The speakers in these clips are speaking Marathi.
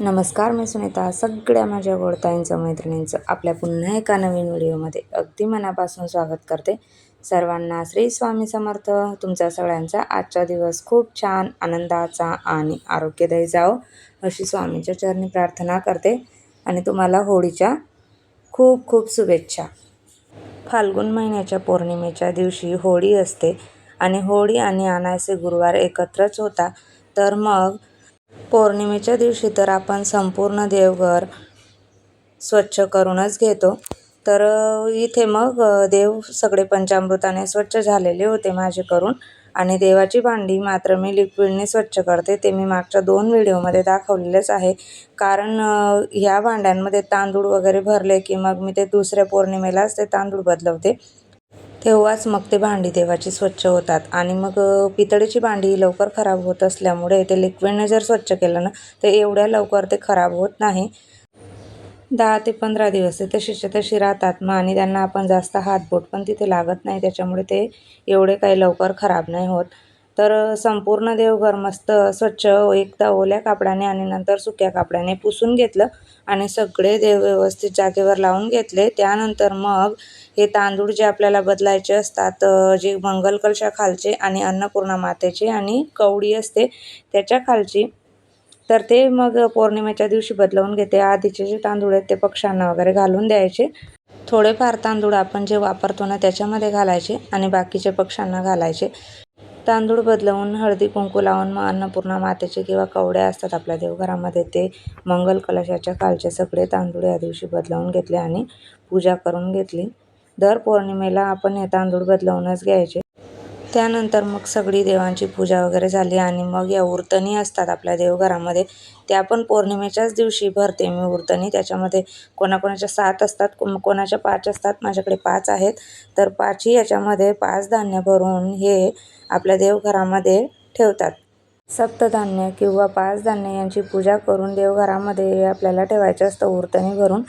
नमस्कार मी सुनीता. सगळ्या माझ्या गोडताईंचं मैत्रिणींचं आपल्या पुन्हा एका नवीन व्हिडिओमध्ये अगदी मनापासून स्वागत करते. सर्वांना श्री स्वामी समर्थ. तुमचा सगळ्यांचा आजचा दिवस खूप छान आनंदाचा आणि आरोग्यदायी जाओ अशी स्वामीच्या चरणी प्रार्थना करते आणि तुम्हाला होळीच्या खूप खूप शुभेच्छा. फाल्गुन महिन्याच्या पौर्णिमेच्या दिवशी होळी असते आणि होळी आणि अनायसे गुरुवार एकत्रच होता. तर मग पौर्णिमेच्या दिवशी तर आपण संपूर्ण देवघर स्वच्छ करूनच घेतो. तर इथे मग देव सगळे पंचामृताने स्वच्छ झालेले होते माझे करून. आणि देवाची भांडी मात्र मी लिक्विडने स्वच्छ करते. ते मी मागच्या दोन व्हिडिओमध्ये दाखवलेलेच आहे. कारण ह्या भांड्यांमध्ये तांदूळ वगैरे भरले की मग मी ते दुसऱ्या पौर्णिमेलाच ते तांदूळ बदलवते. तेव्हाच मग ते भांडी देवाची स्वच्छ होतात. आणि मग पितळेची भांडी लवकर खराब होत असल्यामुळे ते लिक्विडने जर स्वच्छ केलं ना तर एवढ्या लवकर ते खराब होत नाही. दहा ते पंधरा दिवस ते तशीच्या तशी राहतात. मग आणि त्यांना आपण जास्त हातबोट पण तिथे लागत नाही. त्याच्यामुळे ते एवढे काही लवकर खराब नाही होत. तर संपूर्ण देवघर मस्त स्वच्छ एकदा ओल्या कापडाने आणि नंतर सुक्या कापडाने पुसून घेतलं आणि सगळे देव व्यवस्थित जागेवर लावून घेतले. त्यानंतर मग हे तांदूळ जे आपल्याला बदलायचे असतात जे मंगलकलशा खालचे आणि अन्नपूर्णा मातेचे आणि कवडी असते त्याच्या खालची तर ते मग पौर्णिमेच्या दिवशी बदलवून घेते. आधीचे जे तांदूळ आहेत ते पक्ष्यांना वगैरे घालून द्यायचे. थोडेफार तांदूळ आपण जे वापरतो ना त्याच्यामध्ये घालायचे आणि बाकीचे पक्ष्यांना घालायचे. तांदूळ बदलवून हळदी कुंकू लावून मग अन्नपूर्णा मातेचे किंवा कवड्या असतात आपल्या देवघरामध्ये ते मंगल कलशाच्या खालचे सगळे तांदूळ या दिवशी बदलवून घेतले आणि पूजा करून घेतली. दर पौर्णिमेला आपण हे तांदूळ बदलवूनच घ्यायचे. त्यानंतर मग सगळी देवांची पूजा वगैरे झाली आणि मग या उरतणी असतात आपल्या देवघरामध्ये त्या पण पौर्णिमेच्याच दिवशी भरते मी उरतणी त्याच्यामध्ये कोणाकोणाच्या सात असतात कोणाच्या पाच असतात माझ्याकडे पाच आहेत. तर पाचही याच्यामध्ये पाच धान्य भरून हे आपल्या देवघरामध्ये ठेवतात. सप्तधान्य किंवा पाच धान्य यांची पूजा करून देवघरामध्ये आपल्याला ठेवायचं असतं उरतणी भरून.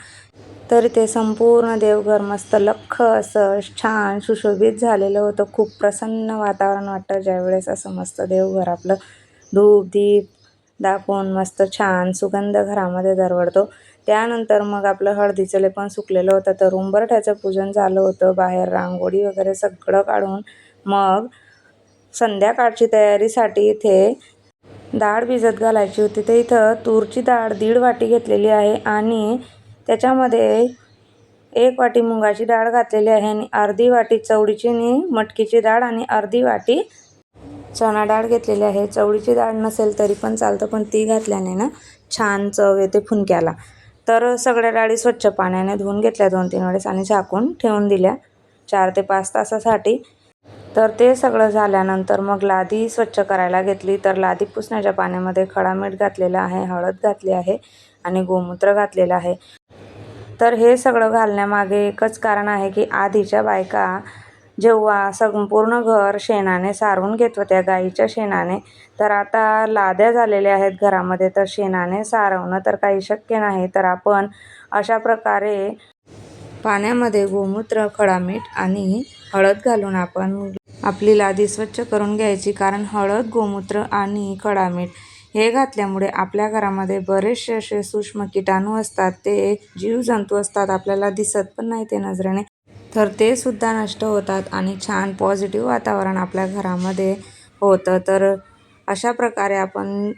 तर ते संपूर्ण देवघर मस्त लख्ख असं छान सुशोभित झालेलं होतं. खूप प्रसन्न वातावरण वाटतं ज्यावेळेस असं मस्त देवघर आपलं धूप दीप दाखवून मस्त छान सुगंध घरामध्ये दरवडतो त्यानंतर मग आपलं हळदीचं लेपण सुकलेलं होतं. तर उंबरठ्याचं पूजन झालं होतं. बाहेर रांगोळी वगैरे सगळं काढून मग संध्याकाळची तयारीसाठी इथे डाळ भिजत घालायची होती. तर इथं तूरची डाळ दीड वाटी घेतलेली आहे आणि त्याच्यामध्ये एक वाटी मुगाची डाळ घातलेली आहे आणि अर्धी वाटी चवळीची आणि मटकीची डाळ आणि अर्धी वाटी चणा डाळ घेतलेली आहे. चवळीची डाळ नसेल तरी पण चालतं पण ती घातल्याने ना छान चव येते फुनक्याला. तर सगळ्या डाळी स्वच्छ पाण्याने धुवून घेतल्या दोन तीन वेळेस आणि झाकून ठेवून दिल्या चार ते पाच तासासाठी. तर ते सगळं झाल्यानंतर मग लादी स्वच्छ करायला घेतली. तर लादी पुसण्याच्या पाण्यामध्ये खडा मीठ घातलेलं आहे हळद घातली आहे आणि गोमूत्र घातलेलं आहे. तर हे सगळं घालण्यामागे एकच कारण आहे की आधीच्या बायका जेव्हा संपूर्ण घर शेणाने सारवून घेत होत्या गाईच्या शेणाने तर आता लाद्या झालेल्या आहेत घरामध्ये तर शेणाने सारवणं तर काही शक्य नाही. तर आपण अशा प्रकारे पाण्यामध्ये गोमूत्र खडा मीठ आणि हळद घालून आपण आपली लादी स्वच्छ करून घ्यायची. कारण हळद गोमूत्र आणि खडा मीठ हे घातल्यामुळे आपल्या घरामध्ये बरेचसे असे सूक्ष्म किटाणू असतात ते जीवजंतू असतात आपल्याला दिसत पण नाही ते नजरेने. तर ते सुद्धा नष्ट होतात आणि छान पॉझिटिव्ह वातावरण आपल्या घरामध्ये होतं. तर अशा प्रकारे आपण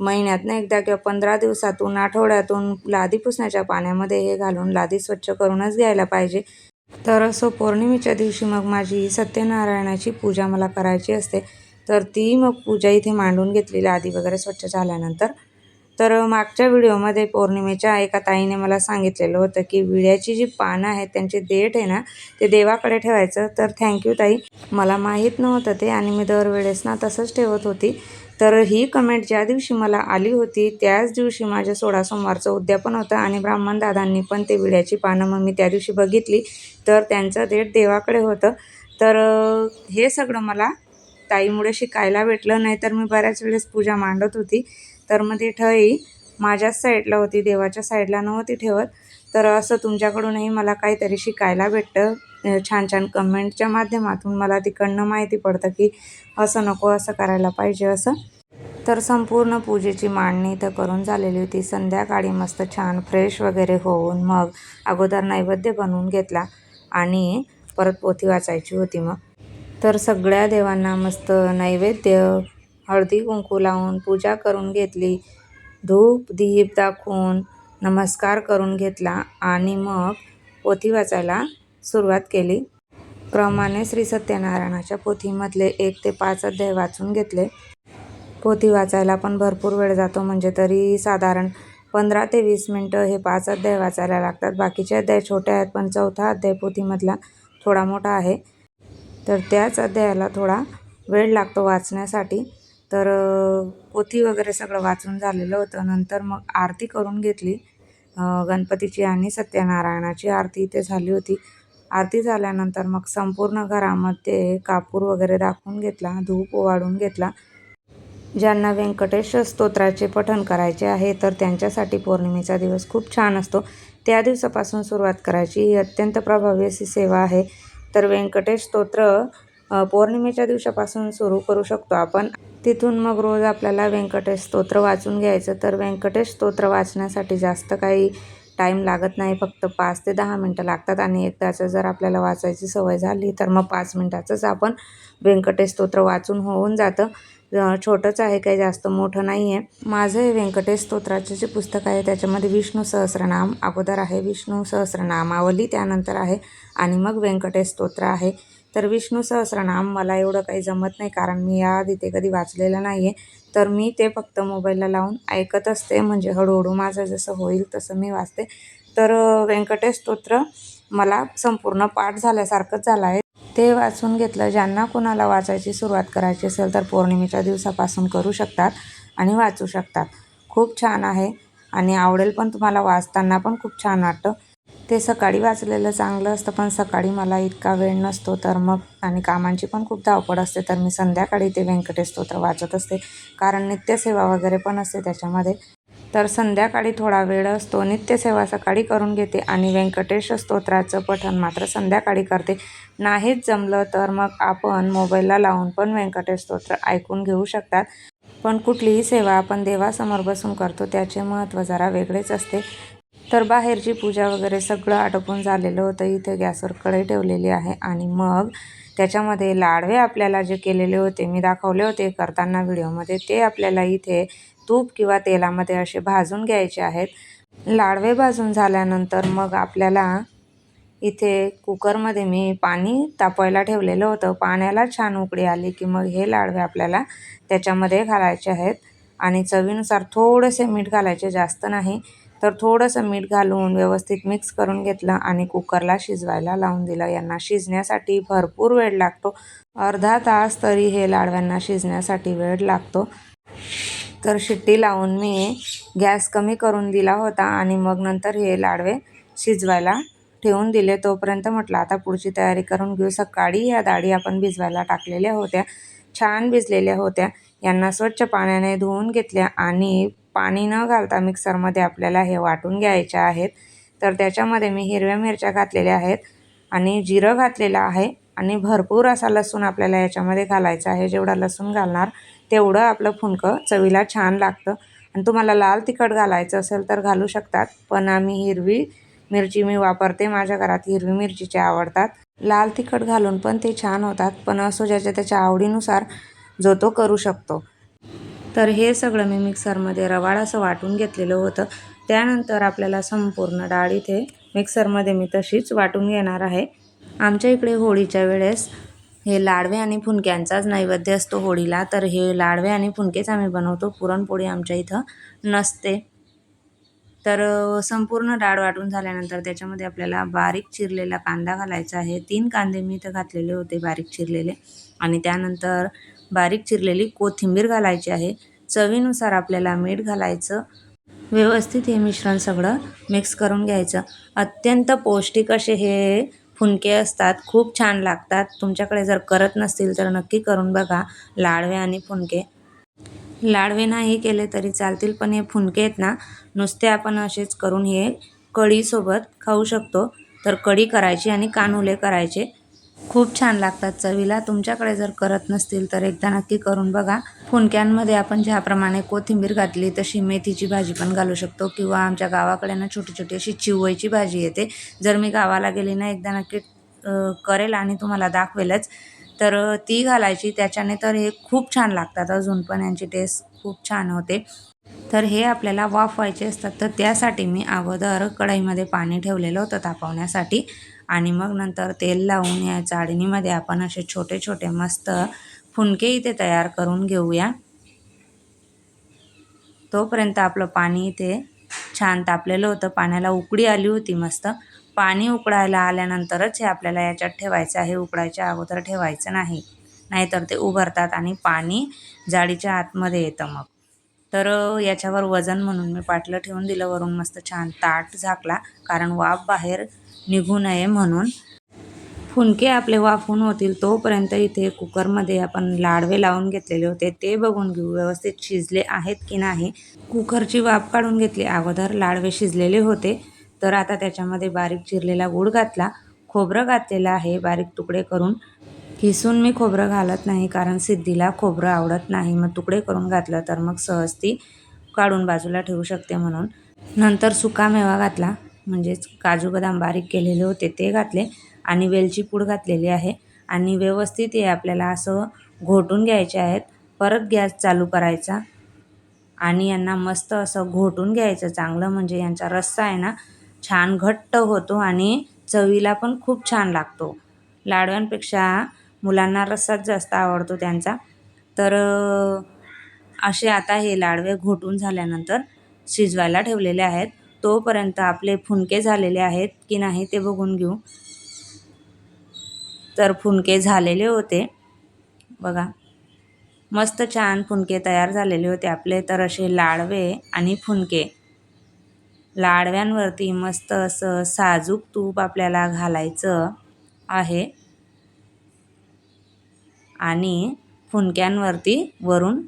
महिन्यातनं एकदा किंवा पंधरा दिवसातून आठवड्यातून लादी पुसण्याच्या पाण्यामध्ये हे घालून लादी स्वच्छ करूनच घ्यायला पाहिजे. तर असं पौर्णिमेच्या दिवशी मग माझी सत्यनारायणाची पूजा मला करायची असते. तर ती मग पूजा इथे मांडून घेतलेली आधी वगैरे स्वच्छ झाल्यानंतर. तर मागच्या व्हिडिओमध्ये पौर्णिमेच्या एका ताईने मला सांगितलेलं होतं की विड्याची जी पानं आहेत त्यांचे देठ आहे ना ते देवाकडे ठेवायचं. तर थँक्यू ताई. मला माहीत नव्हतं ते आणि मी दरवेळेस ना तसंच ठेवत होती. तर ही कमेंट ज्या दिवशी मला आली होती त्याच दिवशी माझ्या सोळा सोमवारचं उद्यापन होतं आणि ब्राह्मण दादांनी पण ते विड्याची पानं मग मी त्या दिवशी बघितली. तर त्यांचं देठ देवाकडे होतं. तर हे सगळं मला ताईमुळे शिकायला भेटलं नाही तर मी बऱ्याच वेळेस पूजा मांडत होती. तर मग ती ठई माझ्याच साईडला होती देवाच्या साईडला नव्हती ठेवत. तर असं तुमच्याकडूनही मला काहीतरी शिकायला भेटतं. छान छान कमेंटच्या माध्यमातून मला तिकडनं माहिती पडतं की असं नको असं करायला पाहिजे असं. तर संपूर्ण पूजेची मांडणी तर करून झालेली होती. संध्याकाळी मस्त छान फ्रेश वगैरे होऊन मग अगोदर नैवेद्य बनवून घेतला आणि परत पोथी वाचायची होती मग. तर सगळ्या देवांना मस्त नैवेद्य हळदी कुंकू लावून पूजा करून घेतली. धूप दीप दाखवून नमस्कार करून घेतला आणि मग पोथी वाचायला सुरुवात केली. क्रमाने श्री सत्यनारायणाच्या पोथीमधले एक ते पाच अध्याय वाचून घेतले. पोथी वाचायला पण भरपूर वेळ जातो म्हणजे तरी साधारण पंधरा ते वीस मिनटं हे पाच अध्याय वाचायला लागतात. बाकीचे अध्याय छोटे आहेत पण चौथा अध्याय पोथीमधला थोडा मोठा आहे. तर त्याच अध्यायाला थोडा वेळ लागतो वाचण्यासाठी. तर पोथी वगैरे सगळं वाचून झालेलं होतं. नंतर मग आरती करून घेतली. गणपतीची आणि सत्यनारायणाची आरती इथे झाली होती. आरती झाल्यानंतर मग संपूर्ण घरामध्ये कापूर वगैरे दाखवून घेतला धूप ओवाळून घेतला. ज्यांना व्यंकटेश स्तोत्राचे पठण करायचे आहे तर त्यांच्यासाठी पौर्णिमेचा दिवस खूप छान असतो. त्या दिवसापासून सुरुवात करायची ही अत्यंत प्रभावी अशी सेवा आहे. तर व्यंकटेश स्तोत्र पौर्णिमेच्या दिवसापासून सुरू करू शकतो आपण. तिथून मग रोज आपल्याला व्यंकटेश स्तोत्र वाचून घ्यायचं. तर व्यंकटेश स्तोत्र वाचण्यासाठी जास्त काही टाईम लागत नाही. फक्त पाच ते दहा मिनटं लागतात आणि एकदाचं जर आपल्याला वाचायची सवय झाली तर मग पाच मिनटाचंच आपण व्यंकटेश स्तोत्र वाचून होऊन जातं. छोटंच आहे काही जास्त मोठं नाही आहे माझं हे व्यंकटेश स्तोत्राचे जे पुस्तक आहे त्याच्यामध्ये विष्णू सहस्रनाम अगोदर आहे विष्णू सहस्रनामावली त्यानंतर आहे आणि मग व्यंकटेश स्तोत्र आहे. तर विष्णू सहस्रनाम मला एवढं काही जमत नाही कारण मी याआधी ते कधी वाचलेलं नाही आहे तर मी ते फक्त मोबाईलला लावून ऐकत असते म्हणजे हळूहळू माझं जसं होईल तसं मी वाचते. तर व्यंकटेश स्तोत्र मला संपूर्ण पाठ झाल्यासारखंच झालं आहे. ते वाचून घेतलं. ज्यांना कोणाला वाचायची सुरुवात करायची असेल तर पौर्णिमेच्या दिवसापासून करू शकतात आणि वाचू शकतात. खूप छान आहे आणि आवडेल पण तुम्हाला वाचताना पण खूप छान वाटतं. ते सकाळी वाचलेलं चांगलं असतं पण सकाळी मला इतका वेळ नसतो तर मग आणि कामांची पण खूप धावपळ असते तर मी संध्याकाळी ते व्यंकटेश स्तोत्र वाचत असते. कारण नित्यसेवा वगैरे पण असते त्याच्यामध्ये. तर संध्याकाळी थोडा वेळ असतो. नित्यसेवा सकाळी करून घेते आणि व्यंकटेश स्तोत्राचं पठण मात्र संध्याकाळी करते. नाहीच जमलं तर मग आपण मोबाईलला लावून पण व्यंकटेश स्तोत्र ऐकून घेऊ शकतात. पण कुठलीही सेवा आपण देवासमोर बसून करतो त्याचे महत्त्व जरा वेगळेच असते. तर बाहेरची पूजा वगैरे सगळं आटोपून झालेलं होतं. इथे गॅसवर कढई ठेवलेली आहे आणि मग त्याच्यामध्ये लाडवे आपल्याला जे केलेले होते मी दाखवले होते करताना व्हिडिओमध्ये ते आपल्याला इथे तूप किंवा तेलामध्ये असे भाजून घ्यायचे आहेत. लाडवे भाजून झाल्यानंतर मग आपल्याला इथे कुकरमध्ये मी पाणी तापवायला ठेवलेलं होतं. पाण्याला छान उकळी आली की मग हे लाडवे आपल्याला त्याच्यामध्ये घालायचे आहेत. आणि चवीनुसार थोडेसे मीठ घालायचे जास्त नाही. तर थोडंसं मीठ घालून व्यवस्थित मिक्स करून घेतलं आणि कुकरला शिजवायला लावून दिलं. यांना शिजण्यासाठी भरपूर वेळ लागतो. अर्धा तास तरी हे लाडव्यांना शिजण्यासाठी वेळ लागतो. तर शिट्टी लावून मी गॅस कमी करून दिला होता आणि मग नंतर हे लाडवे शिजवायला ठेवून दिले. तोपर्यंत म्हटलं आता पुढची तयारी करून घेऊ. सकाळी या डाळी आपण भिजवायला टाकलेल्या होत्या. छान भिजलेल्या होत्या. यांना स्वच्छ पाण्याने धुवून घेतल्या आणि पाणी न घालता मिक्सरमध्ये आपल्याला हे वाटून घ्यायचे आहेत. तर त्याच्यामध्ये मी हिरव्या मिरच्या घातलेल्या आहेत आणि जिरं घातलेलं आहे आणि भरपूर असा लसूण आपल्याला याच्यामध्ये घालायचा आहे. जेवढा लसूण घालणार तेवढं आपलं फुनकं चवीला छान लागतं. आणि तुम्हाला लाल तिखट घालायचं असेल तर घालू शकतात पण आम्ही हिरवी मिरची मी वापरते. माझ्या घरात हिरवी मिरचीचे आवडतात. लाल तिखट घालून पण ते छान होतात पण असो ज्याच्या त्याच्या आवडीनुसार जो तो करू शकतो. तर हे सगळं मी मिक्सरमध्ये रवाळ असं वाटून घेतलेलं होतं. त्यानंतर आपल्याला संपूर्ण डाळ इथे मिक्सरमध्ये मी तशीच वाटून घेणार आहे. आमच्या इकडे होळीच्या वेळेस हे लाडवे आणि फुनक्यांचाच नैवेद्य असतो होळीला. तर हे लाडवे आणि फुनकेच आम्ही बनवतो. पुरणपोळी आमच्या इथं नसते. तर संपूर्ण डाळ वाटून झाल्यानंतर त्याच्यामध्ये आपल्याला बारीक चिरलेला कांदा घालायचा आहे. तीन कांदे मी इथं घातलेले होते बारीक चिरलेले. आणि त्यानंतर बारीक चिरलेली कोथिंबीर घालायची आहे. चवीनुसार आपल्याला मीठ घालायचं. व्यवस्थित हे मिश्रण सगळं मिक्स करून घ्यायचं. अत्यंत पौष्टिक असे हे फुनके असतात. खूप छान लागतात. तुमच्याकडे जर करत नसतील तर नक्की करून बघा. लाडवे आणि फुनके. लाडवे नाही केले तरी चालतील पण हे फुनके आहेत ना नुसते आपण असेच करून हे कढीसोबत खाऊ शकतो. तर कढी करायची आणि कानुले करायचे. खूप छान लागतात चवीला. तुमच्याकडे जर करत नसतील तर एकदा नक्की करून बघा. फुनक्यांमध्ये आपण ज्याप्रमाणे कोथिंबीर घातली तशी मेथीची भाजी पण घालू शकतो किंवा आमच्या गावाकडे ना छोटी छोटी अशी चिवईची भाजी येते. जर मी गावाला गेली ना एकदा नक्की करेल आणि तुम्हाला दाखवेलच. तर ती घालायची. त्याच्याने तर हे खूप छान लागतात अजून पण. यांची टेस्ट खूप छान होते. तर हे आपल्याला वाफवायचे असतात. तर त्यासाठी मी अगोदर कढईमध्ये पाणी ठेवलेलं होतं तापवण्यासाठी. आणि मग नंतर तेल लावून या चाळणीमध्ये आपण असे छोटे छोटे मस्त फुनके इथे तयार करून घेऊया. तोपर्यंत आपलं पाणी इथे छान तापलेलं होतं. पाण्याला उकडी आली होती मस्त. पाणी उकडायला आल्यानंतरच हे आपल्याला याच्यात ठेवायचं आहे. उकडायच्या अगोदर ठेवायचं नाही. नाहीतर ते उभरतात आणि पाणी जाळीच्या आतमध्ये येतं मग. तर याच्यावर वजन म्हणून मी पाटलं ठेवून दिलं. वरून मस्त छान ताट झाकला. कारण वाफ बाहेर निघू नये म्हणून. फुनके आपले वाफून होतील तोपर्यंत इथे कुकरमध्ये आपण लाडवे लावून घेतलेले होते. ते बघून घेऊ व्यवस्थित शिजले आहेत की नाही. कुकरची वाफ काढून घेतली. अगोदर लाडवे शिजलेले होते. तर आता त्याच्यामध्ये बारीक चिरलेला गूळ घातला. खोबरं घातलेलं आहे. बारीक तुकडे करून. किसून मी खोबरं घालत नाही कारण सिद्धीला खोबरं आवडत नाही. मग तुकडे करून घातलं तर मग सहज ती काढून बाजूला ठेवू शकते म्हणून. नंतर सुका मेवा घातला. म्हणजेच काजू बदाम बारीक केलेले होते ते घातले आणि वेलची पूड घातलेली आहे. आणि व्यवस्थित हे आपल्याला असं घोटून घ्यायचे आहेत. परत गॅस चालू करायचा आणि यांना मस्त असं घोटून घ्यायचं. चांगलं म्हणजे यांचा रस्सा आहे ना छान घट्ट होतो आणि चवीला पण खूप छान लागतो. लाडव्यांपेक्षा मुलांना रस्साच जास्त आवडतो त्यांचा. तर असे आता हे लाडवे घोटून झाल्यानंतर शिजवायला ठेवलेले आहेत. तोपर्यंत आपले फुनके झालेले आहेत की नाही ते बघून घेऊ. तर फुनके झालेले होते. बघा. मस्त छान फुनके तयार झालेले होते आपले. तर असे लाडवे आणि फुनके. लाडव्यांवरती मस्त असं साजूक तूप आपल्याला घालायचं आहे. आणि फुनक्यांवरती वरून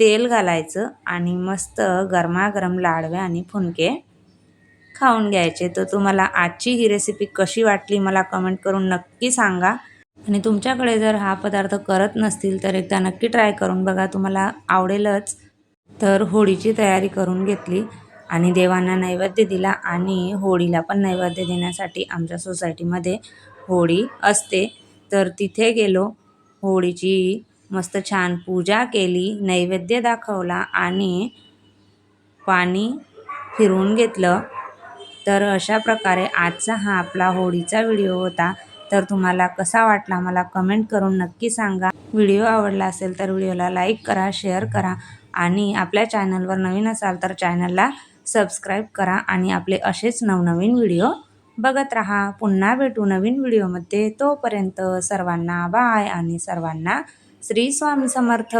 तेल घालायचं आणि मस्त गरमागरम लाडव्या आणि फुनके खाऊन घ्यायचे. तर तुम्हाला आजची ही रेसिपी कशी वाटली मला कमेंट करून नक्की सांगा. आणि तुमच्याकडे जर हा पदार्थ करत नसतील तर एकदा नक्की ट्राय करून बघा. तुम्हाला आवडेलच. तर होळीची तयारी करून घेतली आणि देवांना नैवेद्य दिला आणि होळीला पण नैवेद्य देण्यासाठी आमच्या सोसायटीमध्ये होळी असते. तर तिथे गेलो. होळीची मस्त छान पूजा केली नैवेद्य दाखवला आणि पाणी फिरवून घेतलं. तर अशा प्रकारे आजचा हा आपला होळीचा व्हिडिओ होता. तर तुम्हाला कसा वाटला मला कमेंट करून नक्की सांगा. व्हिडिओ आवडला असेल तर व्हिडिओला लाईक करा शेअर करा आणि आपल्या चॅनलवर नवीन असाल तर चॅनलला सबस्क्राईब करा आणि आपले असेच नवनवीन व्हिडिओ बघत राहा. पुन्हा भेटू नवीन व्हिडिओमध्ये. तोपर्यंत सर्वांना बाय आणि सर्वांना श्री स्वामी समर्थ.